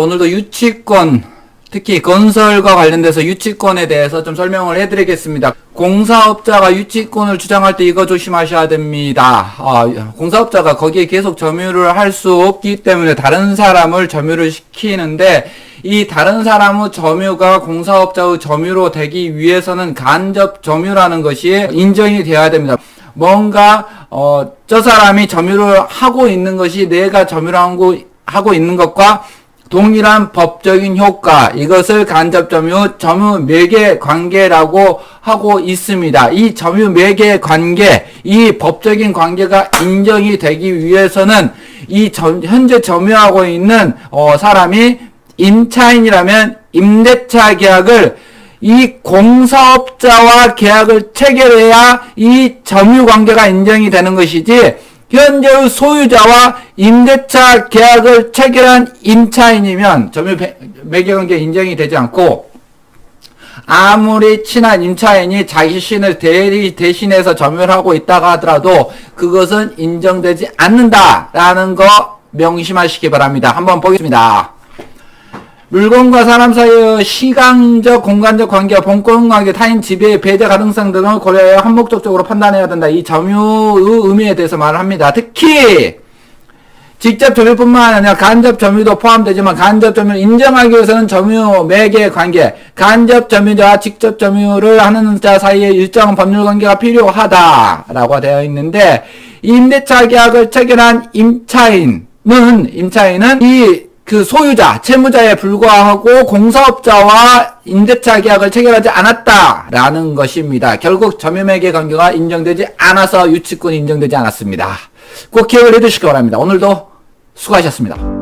오늘도 유치권, 특히 건설과 관련돼서 유치권에 대해서 좀 설명을 해드리겠습니다. 공사업자가 유치권을 주장할 때 이거 조심하셔야 됩니다. 아, 공사업자가 거기에 계속 점유를 할 수 없기 때문에 다른 사람을 점유를 시키는데 이 다른 사람의 점유가 공사업자의 점유로 되기 위해서는 간접 점유라는 것이 인정이 되어야 됩니다. 뭔가 어, 저 사람이 점유를 하고 있는 것이 내가 점유를 하고 있는 것과 동일한 법적인 효과 이것을 간접 점유 점유 매개 관계라고 하고 있습니다. 이 점유 매개 관계 이 법적인 관계가 인정이 되기 위해서는 이 점- 현재 점유하고 있는 어, 사람이 임차인이라면 임대차 계약을 이 공사업자와 계약을 체결해야 이 점유 관계가 인정이 되는 것이지 현재의 소유자와 임대차 계약을 체결한 임차인이면 점유 배- 매개 관계 인정이 되지 않고 아무리 친한 임차인이 자신을 대리 대신해서 점유를 하고 있다가 하더라도 그것은 인정되지 않는다라는 거 명심하시기 바랍니다. 한번 보겠습니다. 물건과 사람 사이의 시간적, 공간적 관계와 본권 관계, 타인 지배, 배제 가능성 등을 고려해 한목적적으로 판단해야 된다. 이 점유의 의미에 대해서 말을 합니다. 특히 직접 점유뿐만 아니라 간접 점유도 포함되지만 간접 점유를 인정하기 위해서는 점유 매개 관계, 간접 점유자와 직접 점유를 하는 자 사이에 일정한 법률 관계가 필요하다라고 되어 있는데 임대차 계약을 체결한 임차인은 임차인은 이 그 소유자, 채무자에 불과하고 공사업자와 임대차 계약을 체결하지 않았다라는 것입니다. 결국 점유매개 관계가 인정되지 않아서 유치권이 인정되지 않았습니다. 꼭 기억을 해두시기 바랍니다. 오늘도 수고하셨습니다.